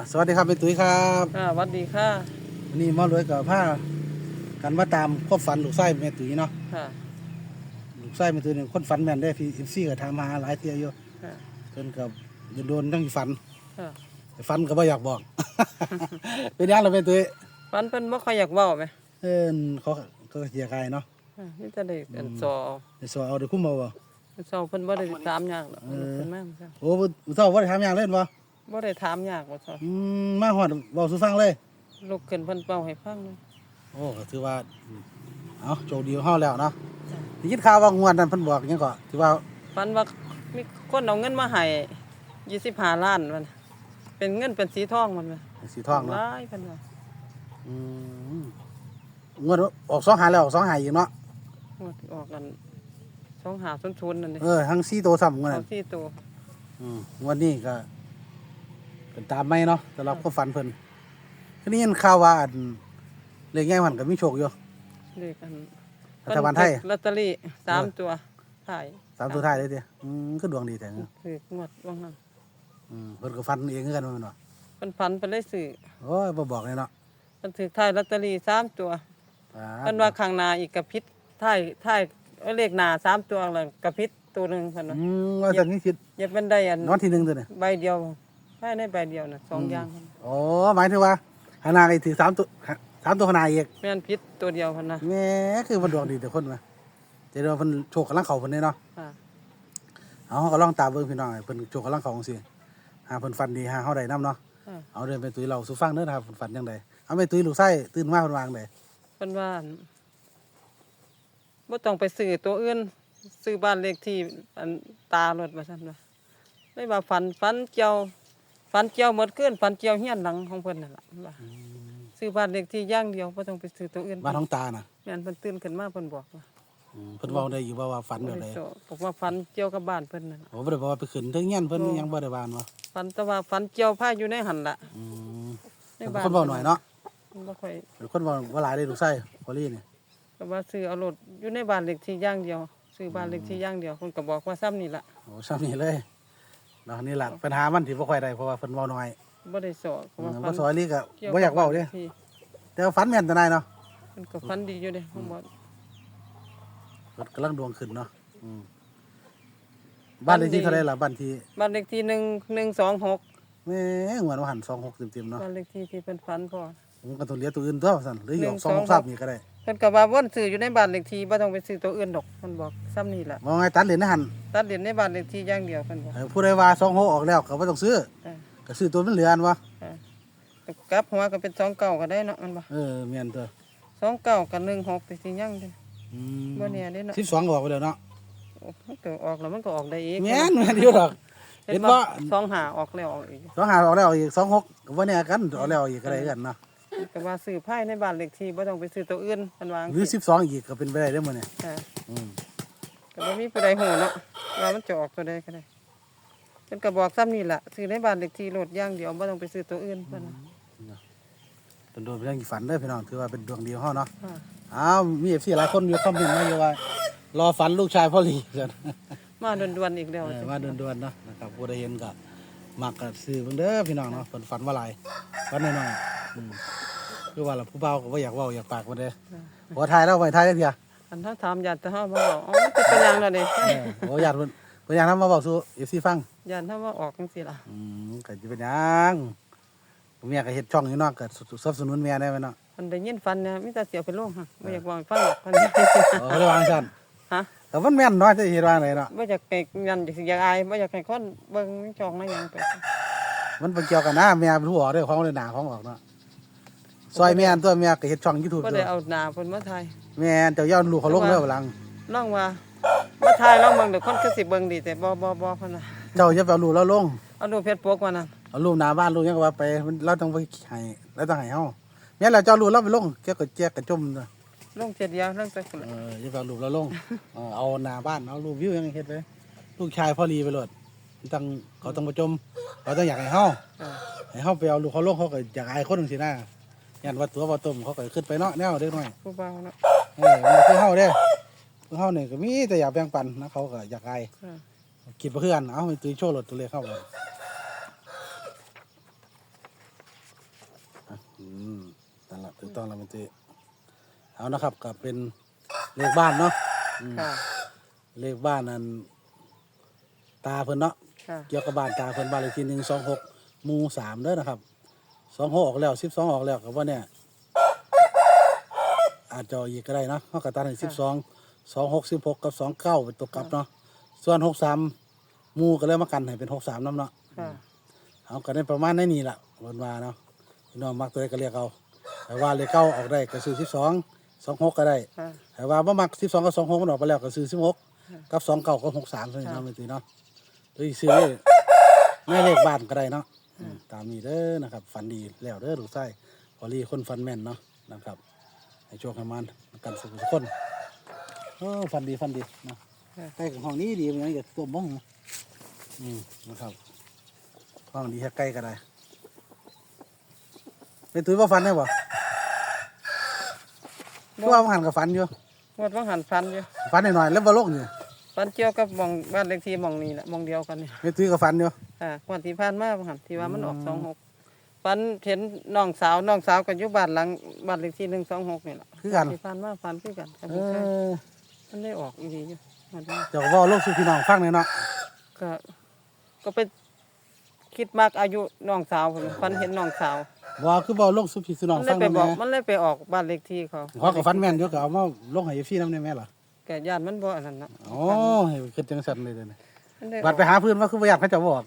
อะสวัสดีครับเป็นตุ้ยครับค่ะสวัสดีค่ะวันนี้หมารวยกับผ้ากันมาตามความฝันลูกไส้แม่ตุ้ยเนาะค่ะลูกไส้แม่ตุ้ยนี่คนฝันแม่นได้พี่เอฟซีก็ถามหาหลายเที่ยอยู่ค่ะเพิ่นกับโดนๆทั้งฝันค่ะแต่ฝันก็บ่อยากบอก เป็นยังล่ะแม่ตุ้ยฟันเพิ่นบ่ค่อยอยากเว้าไหมเอิ้นเขาเขาก็เสียกายเนาะค่ะนี่จะได้อันสอได้สอเอาได้คุ้มเอาบ่เศร้าเพิ่นบ่ได้ถามยากหรอกเออ เพิ่นมาค่ะโอ้บ่เฒ่าบ่ได้ถามหยังเล่นบ่ บ่ได้ถามยากว่าซะอืมมาฮอดเว้าสู่ฟังเลย ลุกขึ้นเพิ่นเป่าให้ฟังเลยโอ้ก็ถือว่าเอ้าโชคดีของเฮาแล้วเนาะได้ยินข่าวว่างวดนั้นเพิ่นบอกหยังก็ถือว่าฟันว่ามีคนเอาเงินมาให้25ล้านมันเป็นเงินเป็นสีทองมันแม่สีทองเนาะหลายเพิ่นว่าอืมงวดออกสองหาแล้วออกสองหาอีกเนาะงวดออกกัน2500นั่นนี่เออทั้งสี่ตัวซ้ำงวดเอานั้นที่ตัวอืมงวดนี้ก็ เป็นตามไม่เนาะสำหรับก็ฝันเพิ่นทีนี้ยินข่าวว่าอันเลขง่ายมันก็มีโชคอยู่ เลขอันรัฐบาลไทย ลอตเตอรี่สามตัวถ่ายสามตัวท้ายเลยเด้อืมก็ดวงดีแต่คืองวดว่างนั้นอืมเพิ่นก็ฝันเองคือกันว่าแม่นบ่เพิ่นฝันเพิ่นได้ซื้อโอ้ยบ่บอกเลยเนาะเพิ่นถือถ่ายลอตเตอรี่สามตัวอ่าเพิ่นว่าข้างหน้าอีกกระพริบถ่ายถ่ายเอาเลขหน้าสามตัวแล้วกระพริบตัวหนึงเพิ่นว่าอืมว่าแต่นี้คิดอย่าเป็นได้อันนอนที่หนึ่งตัวเนี่ย ใบเดียว ภายในใบเดียวน่ะสองอย่างเพิ่นโอ้หมายถึงว่าหานาไอ้ถือสามตัวสามตัวขนาดอีกแม่นพิษตัวเดียวเพิ่นน่ะแหม่คือมันดวงดีแต่คนมาแต่เดี๋ยวเพิ่นโชคกำลังเข้าเพิ่นนี่เนาะค่ะเอาเขาก็ลองตามเบิ่งพี่น้องให้เพิ่นโชคกำลังเข้าจังซี่หาเพิ่นฝันดีหาเฮาได้นํเนาะค่ะเอาเดินไปตุ้ยเราสู่ฟังเด้อนะครับฝันยังไงเอาไปตุ้ยลูกไส้ตื่นมาเพิ่นวางไดเพิ่นว่าอั่นบ่ต้องไปซื้อตัวอื่นซื้อบ้านเลขที่อันตารถว่าซั่นว่าเลยว่าฝันฝันเกี่ยว ฝันเกี่ยวหมดคืนฝันเกี่ยวเฮียนหลังของเพิ่นนั่นล่ะว่าซื้อบ้านเลขที่อย่างเดียวบ่ต้องไปซื้อตัวอื่นบ้านท้องตาน่ะแม่นเพิ่นตื่นขึ้นมาเพิ่นบอกว่าอืมเพิ่นเว้าได้อยู่ว่าว่าฝันแบบใดโบอกว่าฝันเกี่ยวกับบ้านเพิ่นนั่นล่ะ โอ้บ่ได้บอกว่าไปขึ้นถึงเงี้ยนเพิ่นยังบ่ได้บานว่าฝันแต่ว่าฝันเกี่ยวผ้าอยู่ในหันล่ะอืมในเป็นบ้านคนเว้าหน่อยเนาะมันบ่ค่อยเป็นคนเว้าว่าหลายเลยลูกไส้พอลี่นี่ก็ว่าซื้อเอารถอยู่ในบ้านเลขที่อย่างเดียว ซื้อบ้านเลขที่อย่างเดียวเพิ่นก็บอกว่าซ้ำนี่ล่ะโอ้ซ้ำนี่เลย เนาะนี่ล่ะปัญหามันที่บ่ค่อยได้เพราะว่าเพิ่นเว้าน้อยบ่ได้สอก็อืว่ามบ่ฝันซอยลี่ก็กี่ยวบ่อยากเว้าเด้บบ้นลขที่แต่ว่าฝันแม่นแต่นายเนาะเพิ่นก็ฝันดีอยู่เด้ผมบอกเพิ่นกำลังดวงขึ้นเนาะอืมบ้านเลขที่เท่าไหร่ล่ะบ้านที่บ้านเลขที่1 126แหม่งวดว่าหัน26เต็มๆเนาะบ้านเลขที่ที่เพิ่นฝันพอผมก็ต้องเหลือตัวอื่นตัวสั่นหรือหยอกหนึ่งสองสองทราบนี่ก็ได้ เพิ่นก็ว่าวนซื้ออยู่ในบ้านเลขที่บ่ต้องไปซื้อตัวอื่นดอกเพิ่นบอกซ้ำนี่ล่ะมองไงตัดเหรียญในหันตัดเหรียญในบ้านเลขที่อย่างเดียวเพิ่นบอก เออผู้ใดว่าสองหกออกแล้วก็บ่ต้องซื้ออ่าก็ซื้อตัวมันเหลืออันวะอ่าแต่กลับหัวก็เป็น2เก้าก็ได้เนาะมันบ่เออแม่นตัวสองเก้ากับหนึ่งหกไปสิยังเด้อืมบ่แน่เด้เนาะสิบสองออกไปแล้วเนาะโอ้มันก็ออกแล้วมันก็ออกได้อีกแม่นแม่นอยู่ดอกเห็เห็นนว่าว่าสองหาออกแล้วออกอีก สองหาออกแล้วอีกสองหกก็บ่แน่กันออกแล้วอีกก็ได้กันเนาะ ก็ว่าซื้อไพ่ในบ้านเลขที่บ่ต้องไปซื้อตัวอื่นมันวางหรือสิบสองอีกก็เป็นไปได้เด้อมื้อนี้ค่ะอืมก็บ่มีผู้ใดฮู้เนาะว่ามันจะออกตัวใดก็ได้เพิ่นก็บอกซ้ำนี่ล่ะซื้อในบ้านเลขที่รถอย่างเดียวบ่ต้องไปซื้อตัวอื่นเพิ่นน่ะเป็นโดนเป็นเรื่องฝันเด้อพี่น้องถือว่าเป็นดวงดีของเฮาเนาะค่ะอ้าวมี FC หลายคนอยู่คอมเมนต์มาอยู่ว่ารอฝันลูกชายพ่อหลีกัน มาด่วนๆอีกแล้ว เออมาด่วนๆเนาะนะครับผู้ใดเห็นก็มักก็ซื้อเบิ่งเด้อพี่น้องเนาะเพิ่นฝันว่าหลายฝันน้อยๆอืม คือว่าล่ะผู้เฒ่าก็บ่อยากเว้าอยากปากบ่ได้พอทายแล้วไว้ทายได้เพียอันเฮาถามญาติแต่เฮาบ่บอกอ๋อมันเป็นตัวอย่างแล้วเด้เออโอ้อยากเพิ่นเพิ่นอยากนำมาเว้าสู่ FC ฟังญาติเฮาว่าออกจังซี่ล่ะอืมก็สิเป็นหยังเมียก็เฮ็ดช่องอยู่เนาะก็สนับสนุนเมียได้ไหมเนาะมันได้ยินฟันเนี่ยมีแต่เสียวไปลงค่ะบ่อยากบอกให้ฟังหรอกฟันเออเขาได้วางซั่นฮะแต่มันแม่นเนาะจะเฮ็ดว่าไดเนาะบ่อยากให้ยันอยากอายบ่อยากให้คนเบิ่งจองมาหยังไปมันเป็นเกี่ยวกันนะเมียเป็นผู้ออกเด้อของเลยหน้าของออกเนาะ ซอยเมียตัวเมียก็เฮ็ดช่อง YouTube บ่ด้ได้วยเอาหน้าเพิ่นมาถ่ายแม่นเจ้าย่าลูกเขาลงเด้อหลังลองว่ามาถ่ายลองเบิ่งเดี๋ยวคนคือสิเบิ่งดีแต่บ่บ่บ่เพิ่นน่ะเจ้าอย่าไปเอาลูกเราลง เอารูปเพชรปกมานั่นเอารูปหน้าบ้านรูปหยังก็ว่าไปมันเราต้องไปให้เราต้องให้เฮาแม่นแล้วเจ้ารูปเราไปลงแกก็แจกกระจุ่มเด้อลงเจ็ดเดียวลงแต่คนเอออย่าไปเอารูปเราลงเออเอาหน้าบ้านเอารูปวิวหยังเฮ็ดไปลูกชายพ่อลีไปโลดต้องเขาต้องประจมเขาต้องอยากให้เฮาอ่าให้เฮาไปเอาลูกเขาลงเขาก็อยากอายคนจังซี่นะ ยันว่าตัวว่าต้มเขาก็ขึ้นไปเนาะแนวเด็กน้อยผู้บ่าวเนาะเออมันคือเฮาเด้คือเฮานี่ก็มีแต่อยากแบ่งปันนะเขาก็อยากอายอ่าคิดบ่คือกันเอาไปตีโชว์รถตัวเลขเข้าไปอืมนั่นแหละถูกต้องแล้วมันตีเอานะครับก็เป็นเลขบ้านเนาะอืมค่ะเลขบ้านนั้นตาเพิ่นเนาะ ค่ะ เกี่ยวกับบ้านตาเพิ่นบ้านเลขที่หนึ่งสองหกหมู่สามเด้อนะครับ สองหกออกแล้วสิบสองออกแล้วกับว่าเนี่ยอาจจะเอาอีกก็ได้เนาะเขากตัดให้สิบสองสองหกสิบหกกับสองเก้าเป็นตัวกลับเนาะส่วนหกสามมูก็เลยมากันให้เป็นหกสามน้ำเนาะค่ะ เอาก็ได้ประมาณในนี้แหละวันมาเนาะพี่น้องมักตัวใดก็เรียกเอาแต่ว่าเลขเก้าออกได้ก็ซื้อสิบสองสองหกก็ได้ ค่ะ แต่ว่าบ่มักสิบสองกับสองหกมันออกไปแล้วก็ซื้อสิบหกกับสองเก้ากับหกสามเท่านี้เนาะไม่ตีเนาะหรือซื้อไม่เลขบ้านก็ได้เนาะอืม ตามนี้เด้อนะครับ ฝันดีแล้วเด้อลูกไส้พอลีคนฝันแม่นเนาะนะครับให้โชคให้มันกันสุขทุกคนโอ้ฝันดีฝันดีเนาะค่ะใกล้กับห้องนี้ดีมันอยากตัวบ้องอืมนะครับห้องดีแค่ใกล้ก็ได้เป็นตุ้ยว่าฝันได้บ่เพราะว่ามันหันกับฝันอยู่งวดว่างหันฟันอยู่ฝันหน่อยๆแล้วบ่ลงอยู่ฟันเกี่ยวกับหมองบ้านเลขที่หมองนี้แหละหมองเดียวกันนี่เป็นตุ้ยกับฝันอยู่ ค่ะงวดที่ผ่านมาบ่หันที่ว่ามันออกสองหกฟันเห็นน้องสาวน้องสาวก็อยู่บ้านหลังบ้านเลขที่หนึ่งสองหกนี่แหละคือกัน ที่ผ่านมาฟันคือกันกับเอผู้ชายอมันได้ออกอีดีอยู่งวดนี้เจ้าก็บอกลูกสู่พี่น้องฟังเลยเนาะก็ก็ไปคิดมากอายุน้องสาวผมฟันเห็นน้องสาวว่าคือบอกลูกสู่พี่สู่น้องมันเลฟัยงไปได้ไหบมอกมันเลยไปออกบ้านเลขที่เขาเขากับฝันแม่นอยู่ก็เอามาลงให้พี่น้ำได้ไหมล่ะแกญาติมันบ่อันนั้นนะอ๋อให้ขึ้นจังสันเลยเด้อนี่มันได้อ บัอดกไปหาเพื่อนว่าคือบ่อยากเขาเจะบอก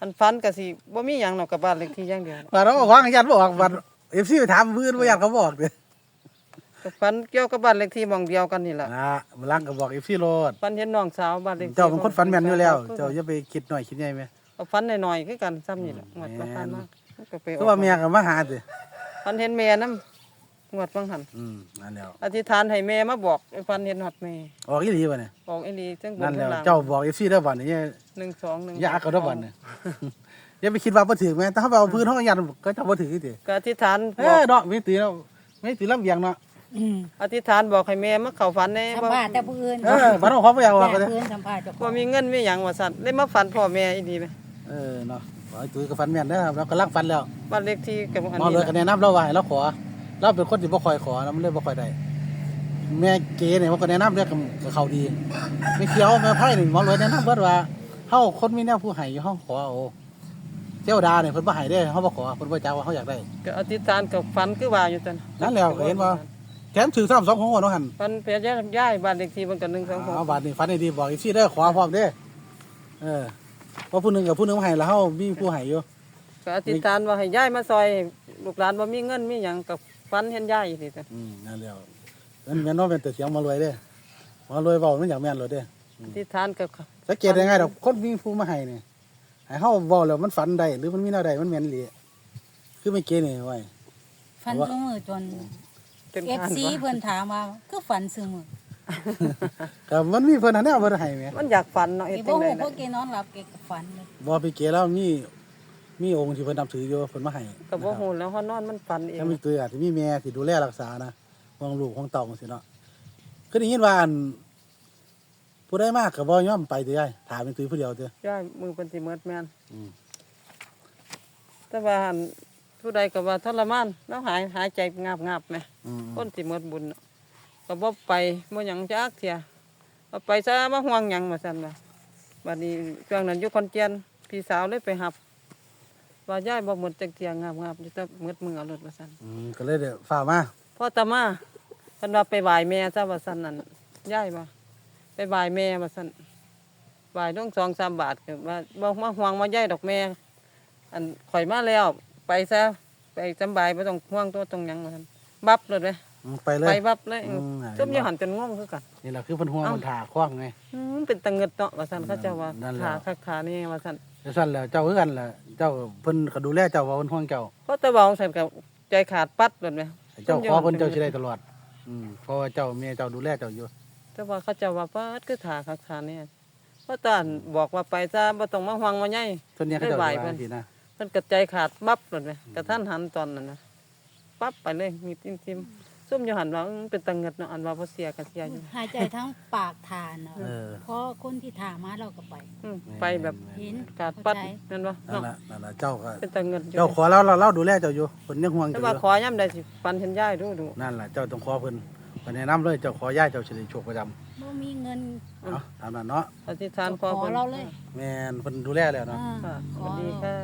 อันฟันก็สิบ่มีหยังหรอกกับบ้านเลขที่อย่างเดียวบัดเราบอกว่าญาติบอกบัด FC ไปถามเพื่อนบ่อยากเขาบอกเด้อก็ฟันเกี่ยวกับบ้านเลขที่หมองเดียวกันนี่แหละอ่ามาลังก็บอก FC โลดฟันเห็นน้องสาวบ้านเลขที่เจ้าเป็นคนฝันแม่นอยู่แล้วคือเจ้าอย่าไปคิดหน่อยคิดใหญ่ไหมเอาฟันหน่อยๆคือกันซ้ำนี่แหละงวดแม่นผ่านมามันก็ไปอคือว่าเมียก็มาหาสิฟันเห็นแม่นำ งวดบางหันอืมนั่นแล้วอธิษฐานให้แม่มาบอกไอ้ฟันเห็นฮอดแม่ออกอีหลีบ่เนี่ยบอกไอ้นี่จังบนั่นนแล้วข้างล่างเจ้าบอก FC เด้อบัดนี้หนึ่งสองหนึ่งอย่าเอาเด้อบัดเนี่ยอย่าไปคิดว่าบ่ถึกแม่ถ้าเขาไปเอาพื้นเฮาก็ยันก็จะบ่ถึกอีติก็อธิษฐานเอบอกอเนาะมีตีเนาะมีตีลำเบียงเนาะอืมอธิษฐานบอกให้แม่มาเข้าฝันแน่สัมบ่ภาษณ์แต่ผู้อื่นเออบัดเราขอบ่อยากว่าก็แต่ได้ ผู้อื่นสัมภาษณ์เจ้าขบ่องมีเงินมีหยังว่าซั่นเลยมาฝันพ่อแม่อีดีไหมเออเนาะขอให้ตุ้ยก็ฟันแม่นเด้อครับเราก็ลังฟันแล้วบ้านเลขที่กับอันหมอนี้เลยล่ะก็แนะนำเราว่าให้เราขอ เราเป็นคนที่บ่ค่อยขอนะมันเลยบ่ค่อยได้แม่เก๋เนี่ยมันก็แนะนำเรื่องกับเขาดีแม่เขียวแม่ไผ่นี่หมอเลยแนะนำเบิดว่าเฮาคนมีแนวผู้ให้อยู่เฮาขอเอาเจ้าดาเนี่ยเพิ่นบ่ให้เด้เฮาบ่ขอเพิ่นบ่จ้าว่าเฮาอยากได้ก็อธิษฐานกับฝันคือว่าอยู่ซั่นนั่นแล้วก็เห็นว่าแถมถือซ้ำสองหัวเนาะหั่นฝันเพียย้ายย้ายบ้านเลขที่มันก็1 2เอา6บาดนี้ฟันให้ดีบอกอีกทีเด้อขอพร้อมเด้อเออเพราะผู้หนึงกับผู้หนึงมาให้แล้วเฮามีผู้ให้อยู่ก็อธิษฐานว่าให้ย้ายมาซอยลูกหลานบ่มีเงินมีหยังกับ ฝันเห็นย้ายอีกทีซั่นอืมนั่นแล้วนั่นแม่นเนาะเป็นแต่เสียงมารวยเด้อมารวยเว้ามันอยากแม่นเลยเด้ออธิษฐานกับสังเกตยังไงดอกคนมีผู้มาให้เนี่ยให้เฮาเว้าแล้วมันฝันได้หรือมันมีแนวใดมันแม่นอีหลีคือไม่เก๋นี่ไว้ฟันซุมือจนเป็นเอฟการซีว่าเพิ่นถามว่าคือฝันซุมือก็มันมีเพิ่นหาแนวเพิ่นให้แหมมันอยากฝันเนาะเฮ็ดไอ้จับ่งได๋ฮู้ล่ะพวกแกนอนหลับแกก็ฝันเลยบ่ไปเก๋แล้วมี มีองค์ที่เพิ่นนับถืออยู่เพิ่นมาให้ก็บ่ฮู้แล้วเฮานอนมันฝันเองถ้ามีตัวอาจจะมีแม่ที่ดูแลรักษานะห่วงลูกห่วงเต่าจังซี่เนาะคือได้ยินว่าอันผู้ใดมากก็บ่ยอมไปเด้อถามเป็นตุ้ยผู้เดียวเด้อย้ายมือเพิ่นสิเมิดแม่นอืมแต่ว่าหั่นผู้ใดก็ว่าทรมานแล้วหายหายใจงับๆแหมอืมคนสิหมดบุญเนาะก็บ่ไปบ่หยังจักเที่ยเอาไปซะมาห่วงหยังว่าซั่นว่าบัดนี้ช่วงนั้นอยู่คอนเจนพี่สาวเลยไปหับ ว่าย้ายบ่หมดจักเที่ยงาบๆอยู่แต่หมดมือเอารถว่าซั่นอืมก็เลยเด้อฝ่ากมาพ่อตามาเพิ่นว่าไปไหว้แม่ซะว่าซั่นนั่นย้ายมาไปไหว้แม่ว่าซั่นไหว้ต้อง2-3บาทก็ว่าบ่มาห่วงมาย้ายดอกแม่ อันข่อยมาแล้ว ไปซะไปสำบายบ่ต้องห่วงตัวตรงหยังว่าซั่นบับเลยเด้อืมไปเลไปยบับเลยอืมจุ่มอยู่หันจนง่วงคือกัน นี่แหละคือเพิ่นห่วงเอ้าเพิ่นถ่าคว้างไง อืมเป็นตะเงิดเนาะว่าซั่นเขาเจ้าว่านั่นแหละ ขาคักขานี่ว่าซั่น แล้วสั่นแล้วเจ้าคือกันแหละเจ้าเพิ่นก็ดูแลเจ้าว่าเพิ่นห่วงเจ้าเพราะแตะเว้าซั่นก็ใจขาดปัดเลยแหมให้เจ้าขอเพิ่นเจ้าสิได้ตลอด อืมเพราะว่าเจ้าเมียเจ้าดูแลเจ้าอยู่แต่ว่าเขาเจ้าว่าปัดคือขาคักขานี่เพราะตานบอกว่าไปซะบ่ต้องมาห่วงมาใหญ่ ส่วนใหญ่เขาเจ้าได้สิไหวว่าเพิ่น สินะเพิ่นก็ใจขาดบับเลยแหมกระทันหันตอนนั้นนะปั๊บไปเลยมีติ้มๆ ซุ่มอยู่หันว่าอื้อเป็นตังเงิดเนาะอันว่าบ่เสียก็เสียอยู่หายใจทั้งปากทานเนาะเออ เพราะคนที่ถามมาเราก็ไป อืมไปแบบเห็นกาดปัดเข้าใจนั่นบ่นั่นเนาะล่ะนั่นล่ะเจ้าก็เป็นตังเงิดอยู่เจ้าขอแล้วเราเราดูแลเจ้าอยู่เพิ่นยังห่วงแต่เจ้าอว่ายู่ขอยามใดสิปันเห็นยายดูดูนั่นล่ะเจ้าต้องขอเพิ่นไปแนะนำเลยเจ้าขอย่าเจ้าสิได้โชคประจำบ่มีเงินเนาะตามนั้นเนาะอธิษฐานขอขอเพิ่นเราเลยแม่นเพิ่นดูแลแล้วเนาะ อ่าค่ะสขอวัสดีเราค่ะ